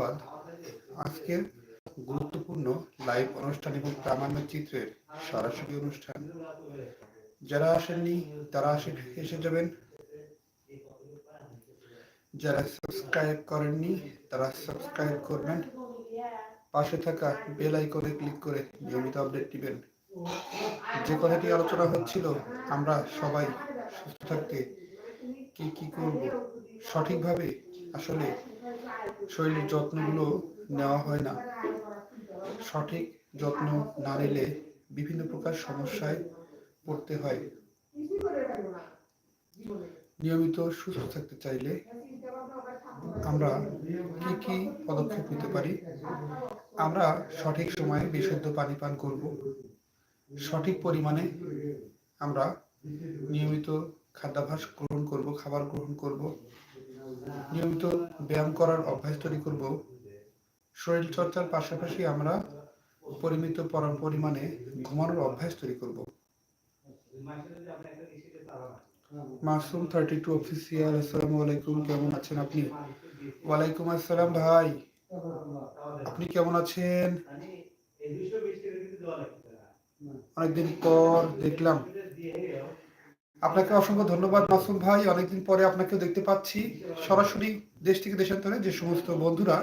ধন্যবাদ। আজকের গুরুত্বপূর্ণ লাইভ অনুষ্ঠান এবং প্রামাণ্য চিত্রের সরাসরি অনুষ্ঠান। যারা আসেননি, তারা আসে এসে যাবেন। যারা সাবস্ক্রাইব করেননি, তারা সাবস্ক্রাইব করবেন। পাশে থাকা বেল আইকনে ক্লিক করে নিয়মিত আপডেট দিবেন। যে কথাটি আলোচনা হচ্ছিল, আমরা সবাই সুস্থ থাকতে কি কি করব? সঠিকভাবে আসলে শরীরের যত্নগুলো নেওয়া হয় না। সঠিক যত্ন না নিলে বিভিন্ন প্রকার সমস্যায় পড়তে হয়। নিয়মিত সুস্থ থাকতে চাইলে আমরা কি কি পদক্ষেপ নিতে পারি? আমরা সঠিক সময়ে বিশুদ্ধ পানি পান করব। সঠিক পরিমাণে আমরা নিয়মিত খাদ্যাভ্যাস গ্রহণ করব, খাবার গ্রহণ করব। নিয়মিত ব্যায়াম করার অভ্যাস তৈরি করব। শরীর চর্চার পাশাপাশি আমরা পরিমিত পর- পরিমাণে ঘুমানোর অভ্যাস তৈরি করব। মাসুম থার্টি টু অফিসিয়াল আসসালামু আলাইকুম, কেমন আছেন আপনি? ওয়ালাইকুম আসসালাম ভাই। আপনি কেমন আছেন? অনেকদিন পর দেখলাম। আপনাকে অসংখ্য ধন্যবাদ মাসুম ভাই। অনেকদিন পরে আপনাকেও দেখতে পাচ্ছি। সরাসরি দেশ থেকে দেশান্তরে যে সমস্ত বন্ধুরা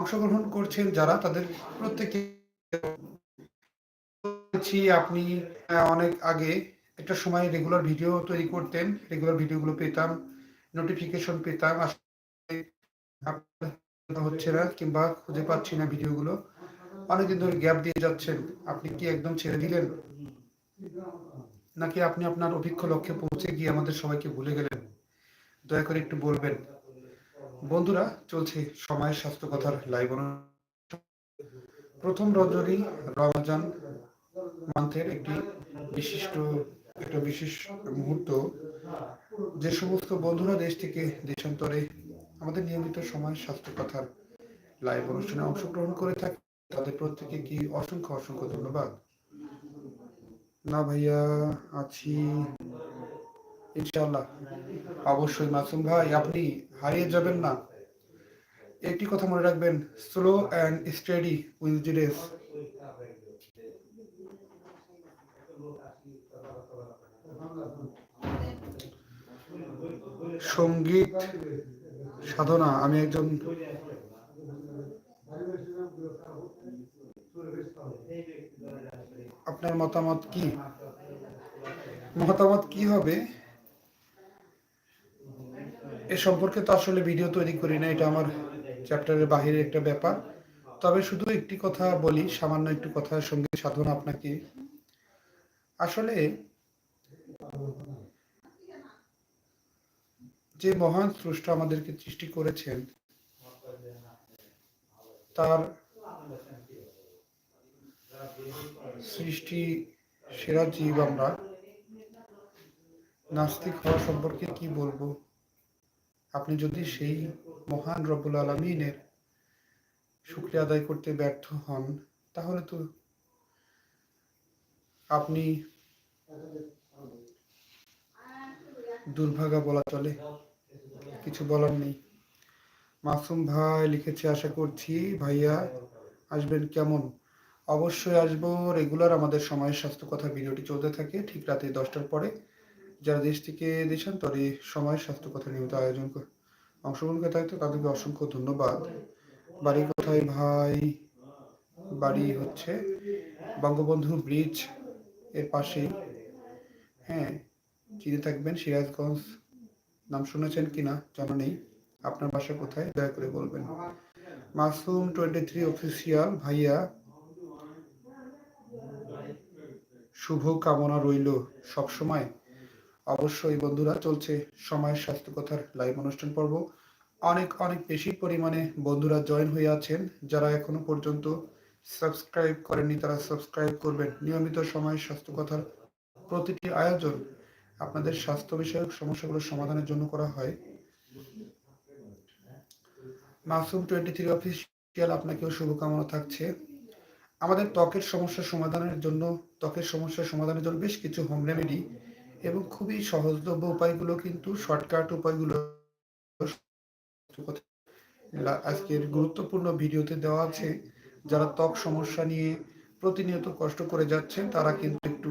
অংশগ্রহণ করছেন, যারা তাদের প্রত্যেকে আপনি অনেক আগে একটা সময় রেগুলার ভিডিও তৈরি করতেন রেগুলার ভিডিওগুলো পেতাম নোটিফিকেশন পেতাম হচ্ছে না কিংবা খুঁজে পাচ্ছি না ভিডিওগুলো অনেকদিন ধরে গ্যাপ দিয়ে যাচ্ছেন, আপনি কি একদম ছেড়ে দিলেন? নাকি আপনি আপনার অভিজ্ঞ লক্ষ্যে পৌঁছে গিয়ে আমাদের সবাইকে ভুলে গেলেন? দয়া করে একটু বলবেন। বন্ধুরা, চলছে সময়ের স্বাস্থ্য কথার লাইভ প্রথম রজনী রমজান মান্থের একটি বিশিষ্ট, একটা বিশেষ মুহূর্ত। যে সমস্ত বন্ধুরা দেশ থেকে দেশান্তরে আমাদের নিয়মিত সময় স্বাস্থ্য কথার লাইভ অনুষ্ঠানে অংশগ্রহণ করে থাকে, তাদের প্রত্যেকে কি অসংখ্য অসংখ্য ধন্যবাদ। না ভাইয়া, আছি। ইনশাল্লাহ অবশ্যই মাসুম ভাই, আপনি হারিয়ে যাবেন না। একটি কথা মনে রাখবেন slow and steady will the race সংগীত সাধনা, আমি একজন আপনার মতামত কি? মতামত কি হবে? এ সম্পর্কে তো আসলে ভিডিও তৈরি করি না, এটা আমার চ্যাপ্টারের বাহিরে একটা ব্যাপার। তবে শুধু একটি কথা বলি, সামান্য একটু কথা সংগীত সাধনা আপনাকে। আসলে যে মহান স্রষ্টা আমাদেরকে সৃষ্টি করেছেন, তার সৃষ্টি সেরা জীব আমরা। নাস্তিক হওয়া সম্পর্কে কি বলব? আপনি যদি সেই মহান রব্বুল আলমিনের শুক্রিয়া আদায় করতে ব্যর্থ হন, তাহলে তো আপনি দুর্ভাগা বলা চলে। কিছু বলার নেই। মাসুম ভাই লিখেছে, আশা করছি ভাইয়া আসবেন কেমন? অবশ্যই আসব রেগুলার আমাদের সময়ের স্বাস্থ্য কথা ভিডিওটি চলতে থাকে, ঠিক রাতে দশটার পরে। যারা দেশ থেকে দেশান্তরে সময়ের স্বাস্থ্য কথা নিয়মিত আয়োজন অংশগ্রহণ করে থাকতো তাদেরকে অসংখ্য ধন্যবাদ। বাড়ি কোথায় ভাই, বাড়ি হচ্ছে বঙ্গবন্ধু ব্রিজের পাশেই। হ্যাঁ চিনে থাকবেন সিরাজগঞ্জ। নাম শুনেছেন কিনা জানা নেই। আপনার বাসা কোথায়? দয়া করে বলবেন। মাসুম টোয়েন্টি থ্রি অফিসিয়াল ভাইয়া শুভ কামনা রইল সবসময়। অবশ্যই বন্ধুরা, চলছে সময়ের স্বাস্থ্য কথার লাইভ অনুষ্ঠান পর্ব। অনেক অনেক বেশি পরিমাণে বন্ধুরা জয়েন হয়ে আছেন। যারা এখনও পর্যন্ত সাবস্ক্রাইব করেননি, তারা সাবস্ক্রাইব করবেন। নিয়মিত সময়ের স্বাস্থ্য কথার প্রতিটি আয়োজন আপনাদের স্বাস্থ্য বিষয়ক সমস্যাগুলো সমাধানের জন্য করা হয়। মাসুম টোয়েন্টি থ্রি অফিসিয়াল আপনাকেও শুভকামনা থাকছে। আমাদের ত্বকের সমস্যা সমাধানের জন্য, ত্বকের সমস্যা সমাধানের জন্য বেশ কিছু হোম রেমেডি এবং খুবই সহজলভ্য উপায়গুলো কিন্তু শর্টকাট উপায়গুলো আজকের গুরুত্বপূর্ণ ভিডিওতে দেওয়া আছে। যারা ত্বক সমস্যা নিয়ে প্রতিনিয়ত কষ্ট করে যাচ্ছেন, তারা কিন্তু একটু,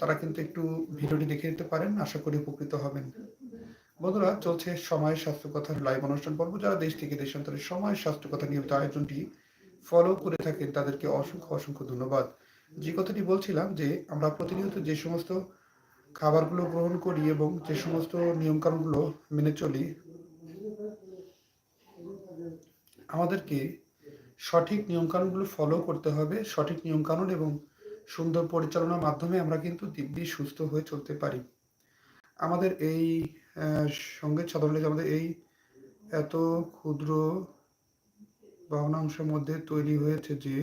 তারা কিন্তু একটু ভিডিওটি দেখে নিতে পারেন। আশা করি উপকৃত হবেন। বন্ধুরা, চলছে সময় স্বাস্থ্য কথার লাইভ অনুষ্ঠান পর্ব। যারা দেশ থেকে দেশান্তরে সময় স্বাস্থ্য কথা নিয়মিত আয়োজনটি ফলো করে থাকেন তাদেরকে অসংখ্য অসংখ্য ধন্যবাদ। যে কথাটি বলছিলাম যে আমরা প্রতিনিয়ত যে সমস্ত খাবারগুলো গ্রহণ করি এবং যে সমস্ত নিয়মকানুনগুলো মেনে চলি আমাদেরকে সঠিক নিয়মকানুনগুলো ফলো করতে হবে। সঠিক নিয়মকানুন এবং সুন্দর পরিচালনার মাধ্যমে আমরা কিন্তু দিব্যি সুস্থ হয়ে চলতে পারি। আমাদের এই আহ, সংগীত সাধারণত আমাদের এই এত ক্ষুদ্র ভগ্নাংশের মধ্যে তৈরি হয়েছে যে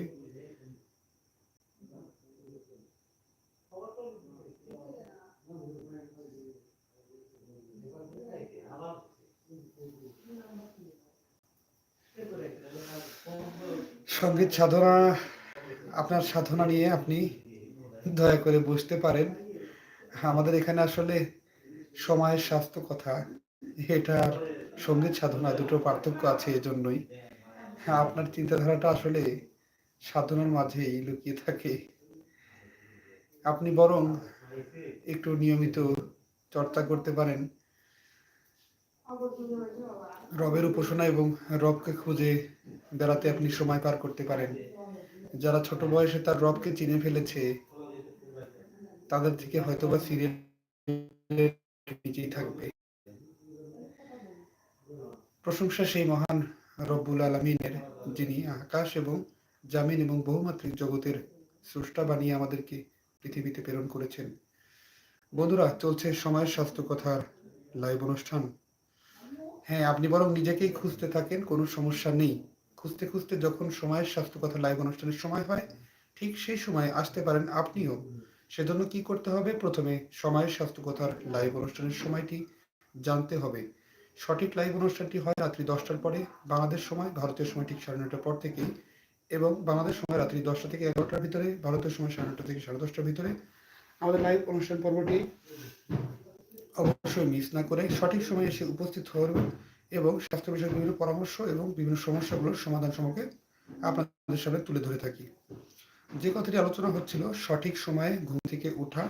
সংগীত সাধনা আপনার সাধনা নিয়ে আপনি দয়া করে বুঝতে পারেন। আমাদের এখানে আসলে সময়ের স্বাস্থ্য কথা এটার সংগীত সাধনা দুটো পার্থক্য আছে এজন্যই। হ্যাঁ আপনার চিন্তাধারাটা আসলে সাধনার মাঝেই লুকিয়ে থাকে। আপনি বরং একটু নিয়মিত চর্চা করতে পারেন। রবের উপাসনা এবং রবকে খুঁজে বেড়াতে আপনি সময় পার করতে পারেন। যারা ছোট বয়সে তার রবকে চিনে ফেলেছে, তাদের থেকে হয়তোবা সিরিয়াল নিজেই থাকবে। প্রশংসা সেই মহান রব্বুল আলমিনের যিনি আকাশ এবং জামিন এবং বহুমাত্রিক জগতের স্রষ্টা বানিয়ে আমাদেরকে পৃথিবীতে প্রেরণ করেছেন। বন্ধুরা, চলছে সময়ের স্বাস্থ্য কথার লাইভ অনুষ্ঠান। হ্যাঁ আপনি বরং নিজেকেই খুঁজতে থাকেন, কোনো সমস্যা নেই। খুঁজতে খুঁজতে যখন সময়ের স্বাস্থ্য কথা লাইভ অনুষ্ঠানের সময় হয়, ঠিক সেই সময় আসতে পারেন আপনিও। সেজন্য কি করতে হবে? প্রথমে সময়ের স্বাস্থ্য কথার লাইভ অনুষ্ঠানের সময়টি জানতে হবে। সঠিক লাইভ অনুষ্ঠানটি হয় রাত্রি দশটার পরে, বাংলাদেশ সময়, ভারতীয় সময় ঠিক সাড়ে নটার পর থেকেই এবং বাংলাদেশ সময় রাত্রি দশটা থেকে এগারোটার ভিতরে, ভারতীয় সময় সাড়ে নটা থেকে সাড়ে দশটার ভিতরে। আমাদের লাইভ অনুষ্ঠান পর্বটি অবশ্যই মিস না করে সঠিক সময়ে এসে উপস্থিত হবেন এবং স্বাস্থ্য বিষয়ক বিভিন্ন পরামর্শ এবং বিভিন্ন সমস্যাগুলোর সমাধান সম্পর্কে আপনাদের সামনে তুলে ধরে থাকি। যে কথাটি আলোচনা হচ্ছিল, সঠিক সময়ে ঘুম থেকে ওঠা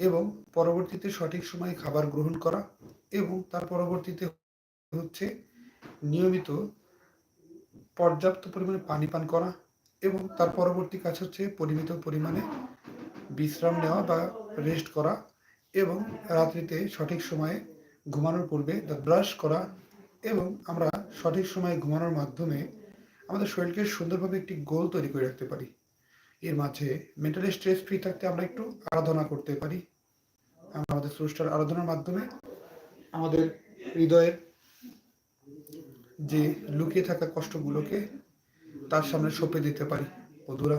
এবং পরবর্তীতে সঠিক সময়ে খাবার গ্রহণ করা এবং তার পরবর্তীতে হচ্ছে নিয়মিত পর্যাপ্ত পরিমাণে পানি পান করা এবং তার পরবর্তী কাজ হচ্ছে পরিমিত পরিমাণে বিশ্রাম নেওয়া বা রেস্ট করা এবং রাত্রিতে সঠিক সময়ে ঘুমানোর পূর্বে ব্রাশ করা এবং আমরা সঠিক সময়ে ঘুমানোর মাধ্যমে আমাদের শরীরকে সুন্দরভাবে একটি গোল তৈরি করে রাখতে পারি। এর মাঝে মেন্টালি স্ট্রেস ফ্রি থাকতে আমরা একটু আরাধনা করতে পারি। আমরা আমাদের স্রষ্টার আরাধনার মাধ্যমে আমাদের হৃদয়ের যে লুকিয়ে থাকা কষ্টগুলোকে তার সামনে সঁপে দিতে পারি। বন্ধুরা,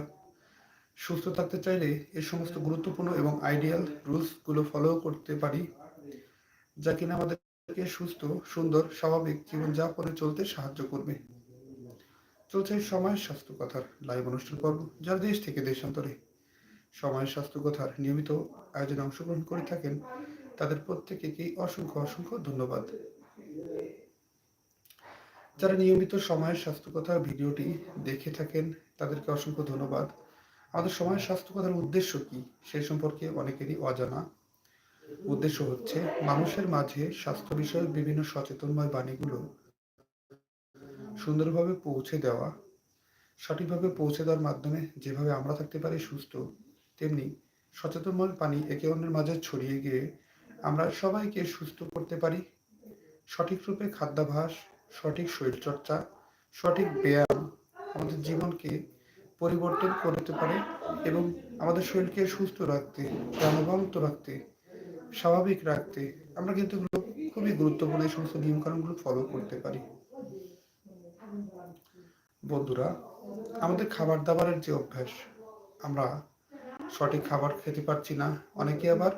সুস্থ থাকতে চাইলে এই সমস্ত গুরুত্বপূর্ণ এবং আইডিয়াল রুলসগুলো ফলো করতে পারি, যা কিনা আমাদেরকে সুস্থ, সুন্দর, স্বাভাবিক জীবনযাপনে চলতে সাহায্য করবে। চলছে সময়ের স্বাস্থ্য কথার লাইভ অনুষ্ঠান পর্ব, যার দেশ থেকে দেশান্তরে। সময়ের স্বাস্থ্য কথার নিয়মিত আয়োজনে অংশগ্রহণ করে থাকেন তাদের প্রত্যেকেই অসংখ্য অসংখ্য ধন্যবাদ। যারা নিয়মিত সময়ের স্বাস্থ্য কথার ভিডিওটি দেখে থাকেন, তাদেরকে অসংখ্য ধন্যবাদ। আমাদের সময়ের স্বাস্থ্য কথার উদ্দেশ্য কি, সে সম্পর্কে অনেকেরই অজানা। উদ্দেশ্য হচ্ছে, মানুষের মাঝে স্বাস্থ্য বিষয়ক বিভিন্ন সচেতনময় বাণীগুলো সুন্দরভাবে পৌঁছে দেওয়া, সঠিকভাবে পৌঁছে দেওয়ার মাধ্যমে যেভাবে আমরা থাকতে পারি সুস্থ, তেমনি সচেতনময় পানি একে অন্যের মাঝে ছড়িয়ে গিয়ে আমরা সবাইকে সুস্থ করতে পারি। সঠিক রূপে খাদ্যাভ্যাস, সঠিক শরীরচর্চা, সঠিক ব্যায়াম আমাদের জীবনকে পরিবর্তন করতে পারে এবং আমাদের শরীরকে সুস্থ রাখতে, প্রাণবন্ত রাখতে, স্বাভাবিক রাখতে আমরা কিন্তু খুবই গুরুত্বপূর্ণ এই সমস্ত নিয়মকানুনগুলো ফলো করতে পারি। বন্ধুরা, আমাদের খাবার দাবারের যে অভ্যাস, আমরা সঠিক খাবার খেতে পারছি না। অনেকে আবার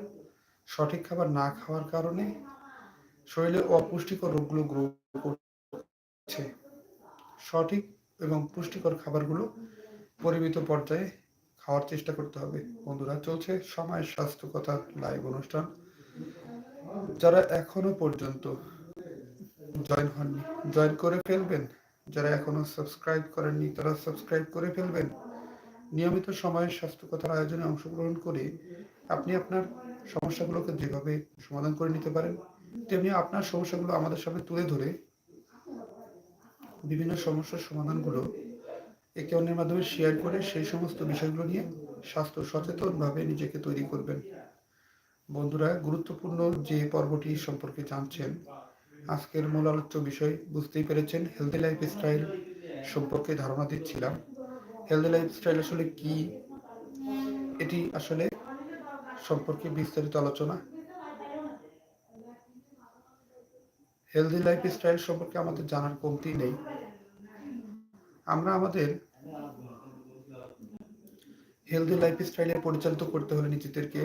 সঠিক খাবার না খাওয়ার কারণে শরীরে অপুষ্টিকর রোগগুলো গ্রো করছে। সঠিক এবং পুষ্টিকর খাবারগুলো পরিমিত পর্যায়ে খাওয়ার চেষ্টা করতে হবে। বন্ধুরা, চলছে সময় স্বাস্থ্য কথা লাইভ অনুষ্ঠান। যারা এখনও পর্যন্ত জয়েন হননি জয়েন করে ফেলবেন। যারা এখনও সাবস্ক্রাইব করেননি, তারা সাবস্ক্রাইব করে ফেলবেন। নিয়মিত সময়ে স্বাস্থ্যকথার আয়োজনে অংশগ্রহণ করে আপনি আপনার সমস্যাগুলোকে যেভাবে সমাধান করে নিতে পারেন, তেমনি আপনার সমস্যাগুলো আমাদের সামনে তুলে ধরে বিভিন্ন সমস্যার সমাধানগুলো একে অন্যের মাধ্যমে শেয়ার করে সেই সমস্ত বিষয়গুলো নিয়ে স্বাস্থ্য সচেতনভাবে নিজেকে তৈরি করবেন। বন্ধুরা, গুরুত্বপূর্ণ যে পর্বটি সম্পর্কে জানছেন, আজকের মূল আলোচ্য বিষয় বুঝতেই পেরেছেন হেলদি লাইফ স্টাইল সম্পর্কে ধারণা দিচ্ছিলাম। হেলদি লাইফ স্টাইল আসলে কি? এটি আসলে সম্পর্কে বিস্তারিত আলোচনা। হেলদি লাইফ স্টাইল সম্পর্কে আমাদের জানার কমতি নেই। আমরা আমাদের হেলদি লাইফ স্টাইলে পরিচালিত করতে হলে নিজেদেরকে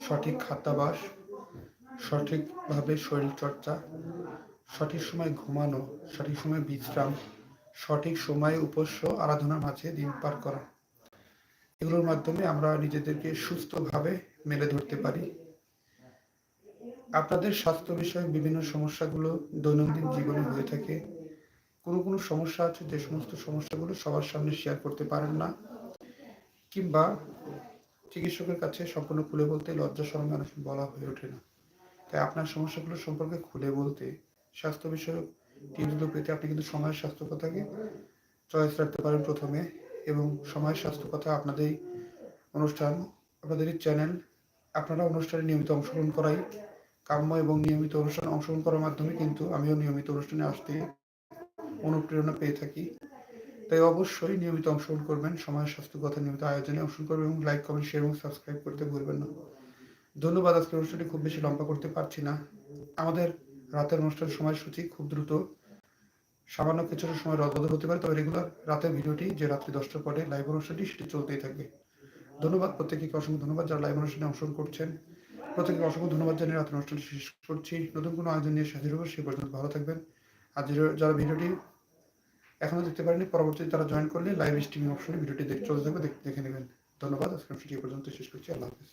সঠিক খাদ্যাভাস, সঠিকভাবে শরীর চর্চা, সঠিক সময় ঘুমানো, সঠিক সময় বিশ্রাম, সঠিক সময়ে উপস্য আরাধনার মাঝে দিন পার করা। এগুলোর মাধ্যমে আমরা নিজেদেরকে সুস্থভাবে মেলে ধরতে পারি। আপনাদের স্বাস্থ্য বিষয়ক বিভিন্ন সমস্যাগুলো দৈনন্দিন জীবনে হয়ে থাকে। কোনো কোনো সমস্যা আছে, যে সমস্ত সমস্যাগুলো সবার সামনে শেয়ার করতে পারেন না, কিংবা চিকিৎসকের কাছে সম্পূর্ণ খুলে বলতে লজ্জা সরমে মানুষ বলা হয়ে ওঠে না। তাই আপনার সমস্যাগুলো সম্পর্কে খুলে বলতে স্বাস্থ্য বিষয়ক টিপসগুলো পেতে আপনি কিন্তু সময়ের স্বাস্থ্য কথাকে চয়েস রাখতে পারেন প্রথমে। এবং সময়ের স্বাস্থ্য কথা আপনাদের অনুষ্ঠান, আপনাদের চ্যানেল আপনারা অনুষ্ঠানে নিয়মিত অংশগ্রহণ করাই কাম্য এবং নিয়মিত অনুষ্ঠানে অংশগ্রহণ করার মাধ্যমে কিন্তু আমিও নিয়মিত অনুষ্ঠানে আসতে অনুপ্রেরণা পেয়ে থাকি। তাই অবশ্যই নিয়মিত অংশগ্রহণ করবেন, সময়, স্বাস্থ্য কথা নিয়মিত আয়োজনে অংশগ্রহণ করবেন এবং লাইক কমেন্ট শেয়ার এবং সাবস্ক্রাইব করতে ভুলবেন না। ধন্যবাদ, আজকের অনুষ্ঠানটি খুব বেশি লম্বা করতে পারছি না। আমাদের রাতের অনুষ্ঠান সময়সূচি খুব দ্রুত সামান্য কিছুটা সময় রদবদল হতে পারে, তবে রেগুলার রাতের ভিডিওটি যে রাত্রি দশটার পরে লাইভ অনুষ্ঠানটি সেটি চলতেই থাকবে। ধন্যবাদ প্রত্যেককে, অসংখ্য ধন্যবাদ যারা লাইভ অনুষ্ঠানে অংশগ্রহণ করছেন। প্রত্যেককে অসংখ্য ধন্যবাদ জানিয়ে রাতের অনুষ্ঠানটি শেষ করছি। নতুন কোনো আয়োজন নিয়ে হাজির হব সেই পর্যন্ত ভালো থাকবেন। আর যারা ভিডিওটি এখনও দেখতে পারেনি পরবর্তীতে তারা জয়েন করলে লাইভ স্ট্রিমিং অপশনে ভিডিওটি চলে যাবে, দেখে নেবেন। ধন্যবাদ আজকে পর্যন্ত শেষ করছি, আল্লাহ হাফিজ।